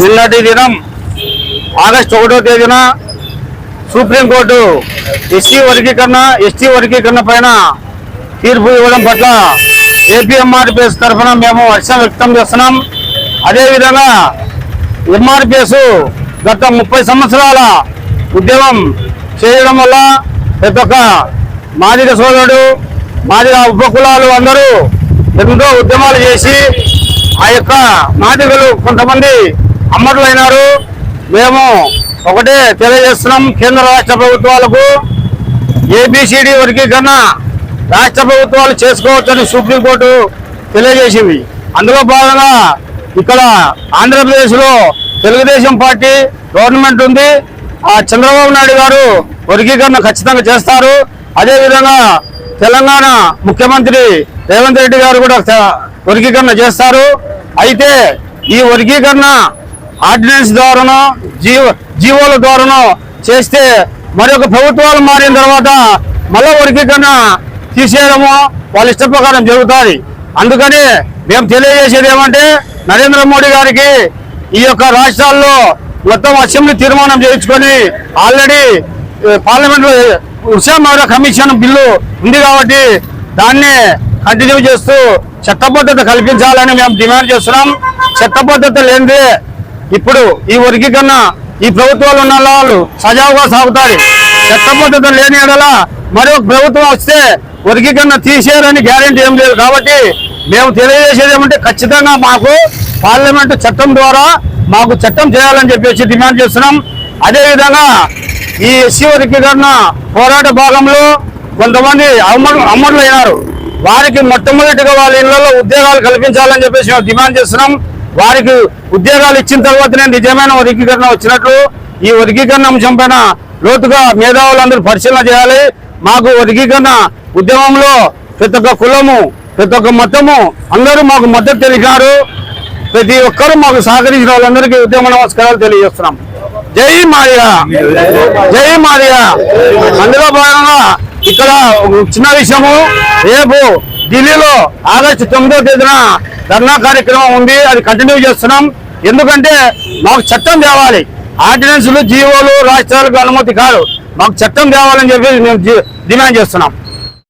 నిన్నటి దినం ఆగస్టు ఒకటో తేదీన సుప్రీంకోర్టు ఎస్సీ వర్గీకరణ ఎస్టీ వర్గీకరణ పైన తీర్పు ఇవ్వడం పట్ల ఏపీఎంఆర్పిఎస్ తరఫున మేము హర్షం వ్యక్తం చేస్తున్నాం. అదేవిధంగా ఎంఆర్పిఎస్ గత ముప్పై సంవత్సరాల ఉద్యమం చేయడం వల్ల ప్రతి ఒక్క మాదిగ సోదరుడు మాదిగ ఉపకులాలు అందరూ ఎంతో ఉద్యమాలు చేసి ఆ యొక్క మాదిగలు కొంతమంది అమ్మట్లైనారు మేము ఒకటే తెలియజేస్తున్నాం కేంద్ర రాష్ట్ర ప్రభుత్వాలకు. ఏబిసిడి వర్గీకరణ రాష్ట్ర ప్రభుత్వాలు చేసుకోవచ్చని సుప్రీంకోర్టు తెలియజేసింది. అందులో భాగంగా ఇక్కడ ఆంధ్రప్రదేశ్లో తెలుగుదేశం పార్టీ గవర్నమెంట్ ఉంది. ఆ చంద్రబాబు నాయుడు గారు వర్గీకరణ ఖచ్చితంగా చేస్తారు. అదేవిధంగా తెలంగాణ ముఖ్యమంత్రి రేవంత్ రెడ్డి గారు కూడా వర్గీకరణ చేస్తారు. అయితే ఈ వర్గీకరణ ఆర్డినెన్స్ ద్వారానో జీవ జీవోల ద్వారానో చేస్తే మరొక ప్రభుత్వాలు మారిన తర్వాత మళ్ళా వర్గీకరణ తీసేయడము వాళ్ళ ఇష్ట ప్రకారం జరుగుతుంది. అందుకని మేము తెలియజేసేది ఏమంటే నరేంద్ర మోడీ గారికి ఈ యొక్క రాష్ట్రాల్లో మొత్తం అసెంబ్లీ తీర్మానం చేయించుకొని ఆల్రెడీ పార్లమెంట్లో ఉత్సాహ కమిషన్ బిల్లు ఉంది కాబట్టి దాన్ని కంటిన్యూ చేస్తూ చట్టబద్ధత కల్పించాలని మేము డిమాండ్ చేస్తున్నాం. చట్టబద్ధత లేనిదే ఇప్పుడు ఈ వర్గీకరణ ఈ ప్రభుత్వాలు ఉన్న వాళ్ళు సజావుగా సాగుతారు. చట్టబద్ధత లేని ఎడల ఒక ప్రభుత్వం వస్తే వర్గీకరణ తీసేయాలని గ్యారెంటీ ఏం లేదు. కాబట్టి మేము తెలియజేసేది ఏమంటే ఖచ్చితంగా మాకు పార్లమెంటు చట్టం ద్వారా మాకు చట్టం చేయాలని చెప్పేసి డిమాండ్ చేస్తున్నాం. అదేవిధంగా ఈ ఎస్సీ వర్గీకరణ పోరాట భాగంలో కొంతమంది అమ్మడు అమ్మడులు అయినారు వారికి మొట్టమొదటిగా వాళ్ళ ఇళ్ళలో ఉద్యోగాలు కల్పించాలని చెప్పేసి మేము డిమాండ్ చేస్తున్నాం. వారికి ఉద్యోగాలు ఇచ్చిన తర్వాతనే నిజమైన వర్గీకరణ వచ్చినట్లు ఈ వర్గీకరణ అంశం పైన లోతుగా మేధావులందరూ పరిశీలన చేయాలి. మాకు వర్గీకరణ ఉద్యమంలో ప్రతి ఒక్క కులము ప్రతి ఒక్క మతము అందరూ మాకు మద్దతు తెలిసినారు ప్రతి ఒక్కరూ మాకు సహకరించిన వాళ్ళందరికీ ఉద్యమ నమస్కారాలు తెలియజేస్తున్నాం. జై మారియా! జై మారియా! అందులో భాగంగా ఇక్కడ చిన్న విషయము. రేపు ఢిల్లీలో ఆగస్టు తొమ్మిదో తేదీన ధర్నా కార్యక్రమం ఉంది. అది కంటిన్యూ చేస్తున్నాం. ఎందుకంటే మాకు చట్టం తేవాలి. ఆర్డినెన్సులు జీవోలు రాష్ట్రాలకు అనుమతి కాదు. మాకు చట్టం తేవాలని చెప్పి మేము డిమాండ్ చేస్తున్నాం.